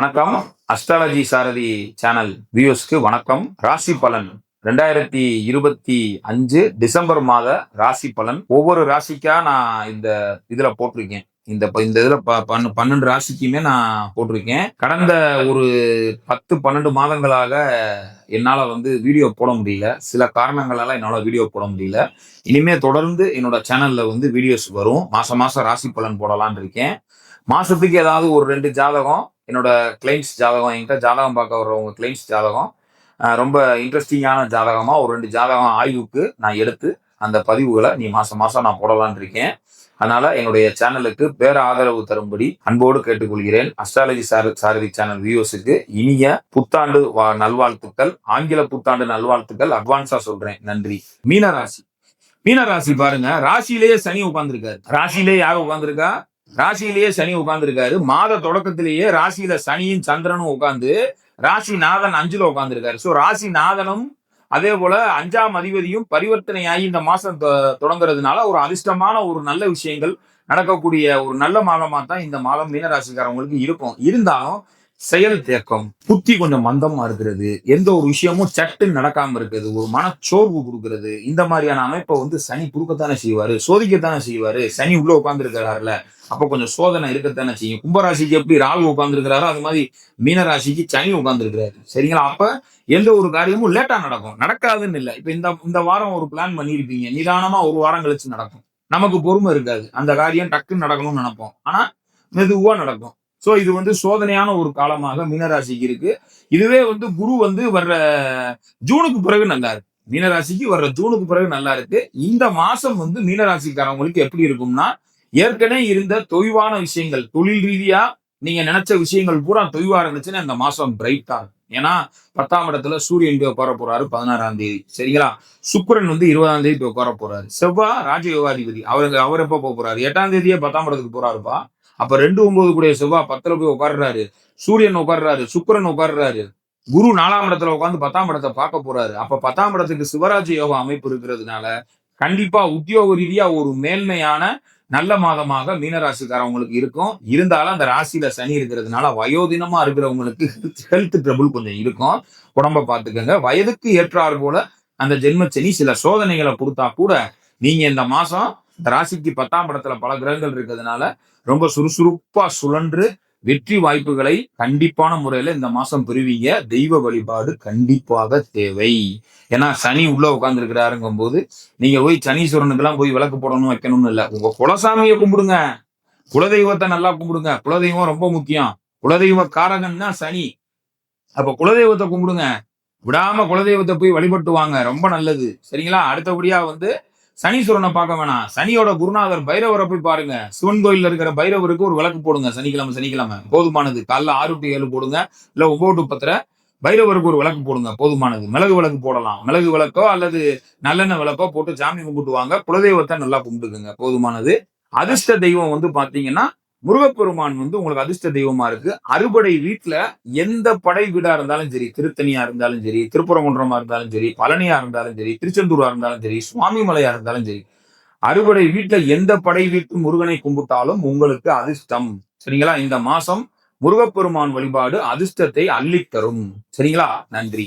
வணக்கம். அஸ்ட்ராலஜி சாரதி சேனல் வியூஸ்க்கு வணக்கம். ராசி பலன் ரெண்டாயிரத்தி இருபத்தி அஞ்சு டிசம்பர் மாத ராசி பலன். ஒவ்வொரு ராசிக்கா நான் இந்த இதுல போட்டிருக்கேன். இந்த ப- இந்த இதுல ப- பன்னெண்டு ராசிக்குமே நான் போட்டிருக்கேன். கடந்த ஒரு பத்து பன்னெண்டு மாதங்களாக என்னால் வந்து வீடியோ போட முடியல. சில காரணங்களால என்னால் வீடியோ போட முடியல. இனிமே தொடர்ந்து என்னோட சேனல்ல வந்து வீடியோஸ் வரும். மாசம் மாசம் ராசி பலன் போடலான் இருக்கேன். மாசத்துக்கு ஏதாவது ஒரு ரெண்டு ஜாதகம் என்னோட கிளைண்ட்ஸ் ஜாதகம் என்கிட்ட ஜாதகம் பார்க்க வர்றவங்க கிளைண்ட்ஸ் ஜாதகம். ரொம்ப இன்ட்ரெஸ்டிங்கான ஜாதகமாக ஒரு ரெண்டு ஜாதகம் ஆய்வுக்கு நான் எடுத்து அந்த பதிவுகளை நீ மாசம் மாசம் நான் போடலான் இருக்கேன். அதனால என்னுடைய சேனலுக்கு பேர ஆதரவு தரும்படி அன்போடு கேட்டுக்கொள்கிறேன். அஸ்ட்ராலஜி சார சாரதி சேனல் வியூஸுக்கு இனிய புத்தாண்டு வா- நல்வாழ்த்துக்கள். ஆங்கில புத்தாண்டு நல்வாழ்த்துக்கள். அட்வான்ஸா சொல்றேன். நன்றி. மீனராசி. மீனராசி பாருங்க ராசியிலேயே சனி உட்காந்துருக்காரு ராசியிலேயே யார் உட்காந்துருக்கா ராசியிலேயே சனி உட்கார்ந்துருக்காரு. மாத தொடக்கத்திலேயே ராசியில சனியும் சந்திரனும் உட்கார்ந்து ராசி நாதன் அஞ்சுல உட்கார்ந்துருக்காரு. ஸோ ராசி நாதனும் அதே போல அஞ்சாம் அதிபதியும் பரிவர்த்தனையாகி இந்த மாசம் தொ- தொடங்குறதுனால ஒரு அதிர்ஷ்டமான ஒரு நல்ல விஷயங்கள் நடக்கக்கூடிய ஒரு நல்ல மாதமா தான் இந்த மாதம் மீனராசிக்காரவங்களுக்கு இருக்கும். இருந்தாலும் செயல் தேக்கம் புத்தி கொஞ்சம் மந்தமா இருக்கிறது எந்த ஒரு விஷயமும் சட்டுன்னு நடக்காம இருக்கிறது ஒரு மனச்சோர்வு கொடுக்கறது இந்த மாதிரியான அமைப்பை வந்து சனி கொடுக்கத்தானே செய்வாரு சோதிக்கத்தானே செய்வாரு. சனி உள்ள உட்காந்துருக்கிறாருல அப்ப கொஞ்சம் சோதனை இருக்கத்தானே செய்யும். கும்பராசிக்கு எப்படி ராகு உட்காந்துருக்கிறாரோ அது மாதிரி மீனராசிக்கு சனி உட்காந்துருக்கிறாரு சரிங்களா? அப்ப எந்த ஒரு காரியமும் லேட்டா நடக்கும். நடக்காதுன்னு இல்லை. இப்ப இந்த இந்த வாரம் ஒரு பிளான் பண்ணியிருப்பீங்க. நிதானமா ஒரு வாரம் கழிச்சு நடக்கும். நமக்கு பொறுமை இருக்காது. அந்த காரியம் டக்குன்னு நடக்கணும்னு நினைப்போம். ஆனா மெதுவா நடக்கும். சோ இது வந்து சோதனையான ஒரு காலமாக மீனராசிக்கு இருக்கு. இதுவே வந்து குரு வந்து வர்ற ஜூனுக்கு பிறகு நல்லா இருக்கு. மீனராசிக்கு வர்ற ஜூனுக்கு பிறகு நல்லா இருக்கு. இந்த மாசம் வந்து மீனராசிக்காரவங்களுக்கு எப்படி இருக்கும்னா ஏற்கனவே இருந்த தொய்வான விஷயங்கள் தொழில் ரீதியா நீங்க நினைச்ச விஷயங்கள் பூரா தொய்வா இருந்துச்சுன்னா இந்த மாசம் பிரைட்டா ஏன்னா பத்தாம் இடத்துல சூரியன் உட்கார போறாரு பதினாறாம் தேதி. சரிங்களா? சுக்கரன் வந்து இருபதாம் தேதி உட்கார போறாரு. செவ்வாய் ராஜயோகாதிபதி. அவருக்கு அவர் எப்ப போக போறாரு? எட்டாம் தேதியே பத்தாம் இடத்துக்கு போறாருப்பா. அப்ப ரெண்டு ஒன்பது கூடிய செவ்வாய் பத்துல போய் உட்கார்றாரு. சூரியன் உட்கார்றாரு சுக்கிரன் உட்காடுறாரு குரு நாலாம் இடத்துல உட்காந்து பத்தாம் இடத்தை பார்க்க போறாரு. அப்ப பத்தாம் இடத்துக்கு சிவராஜ் யோகா அமைப்பு இருக்கிறதுனால கண்டிப்பா உத்தியோக ரீதியா ஒரு மேன்மையான நல்ல மாதமாக மீனராசிக்காரவங்களுக்கு இருக்கும். இருந்தாலும் அந்த ராசியில சனி இருக்கிறதுனால வயோதினமா இருக்கிறவங்களுக்கு ஹெல்த் ட்ரபுள் கொஞ்சம் இருக்கும். உடம்ப பார்த்துக்கங்க. வயதுக்கு ஏற்றாறு போல அந்த ஜென்மச்சனி சில சோதனைகளை கொடுத்தா கூட நீங்க இந்த மாசம் இந்த ராசிக்கு பத்தாம் இடத்துல பல கிரகங்கள் இருக்கிறதுனால ரொம்ப சுறுசுறுப்பா சுழன்று வெற்றி வாய்ப்புகளை கண்டிப்பான முறையில இந்த மாசம் பெறுவீங்க. தெய்வ வழிபாடு கண்டிப்பாக தேவை. ஏன்னா சனி உள்ள உட்கார்ந்துருக்கிறாருங்கும் போது நீங்க போய் சனீஸ்வரனுக்கெல்லாம் போய் விளக்கு போடணும் வைக்கணும்னு இல்ல. உங்க குலசாமியை கும்பிடுங்க. குலதெய்வத்தை நல்லா கும்பிடுங்க. குலதெய்வம் ரொம்ப முக்கியம். குலதெய்வ காரகன் தான் சனி. அப்ப குலதெய்வத்தை கும்பிடுங்க. விடாம குலதெய்வத்தை போய் வழிபட்டு வாங்க. ரொம்ப நல்லது. சரிங்களா? அடுத்தபடியா வந்து சனீஸ்வரனை பார்க்க வேணாம். சனியோட குருநாதர் பைரவரை போய் பாருங்க. சிவன் கோயில்ல இருக்கிற பைரவருக்கு ஒரு விளக்கு போடுங்க. சனிக்கிழமை சனிக்கிழமை. போதுமானது. காலைல ஆறு டு ஏழு போடுங்க. இல்ல ஒன்பது டு பத்தரை பைரவருக்கு ஒரு விளக்கு போடுங்க. போதுமானது. மிளகு விளக்கு போடலாம். மிளகு விளக்கோ அல்லது நல்லெண்ணெய் விளக்கோ போட்டு சாமி கும்பிட்டு வாங்க குலதெய்வத்தை நல்லா கும்பிட்டுக்குங்க. போதுமானது. அதிர்ஷ்ட தெய்வம் வந்து பாத்தீங்கன்னா முருகப்பெருமான் வந்து உங்களுக்கு அதிர்ஷ்ட தெய்வமா இருக்கு. அறுபடை வீட்டுல எந்த படை வீடா இருந்தாலும் சரி திருத்தணியா இருந்தாலும் சரி திருப்பரங்குன்றமா இருந்தாலும் சரி பழனியா இருந்தாலும் சரி திருச்செந்தூரா இருந்தாலும் சரி சுவாமிமலையா இருந்தாலும் சரி அறுபடை வீட்டுல எந்த படை வீட்டு முருகனை கும்பிட்டாலும் உங்களுக்கு அதிர்ஷ்டம். சரிங்களா? இந்த மாசம் முருகப்பெருமான் வழிபாடு அதிர்ஷ்டத்தை அள்ளித்தரும். சரிங்களா? நன்றி.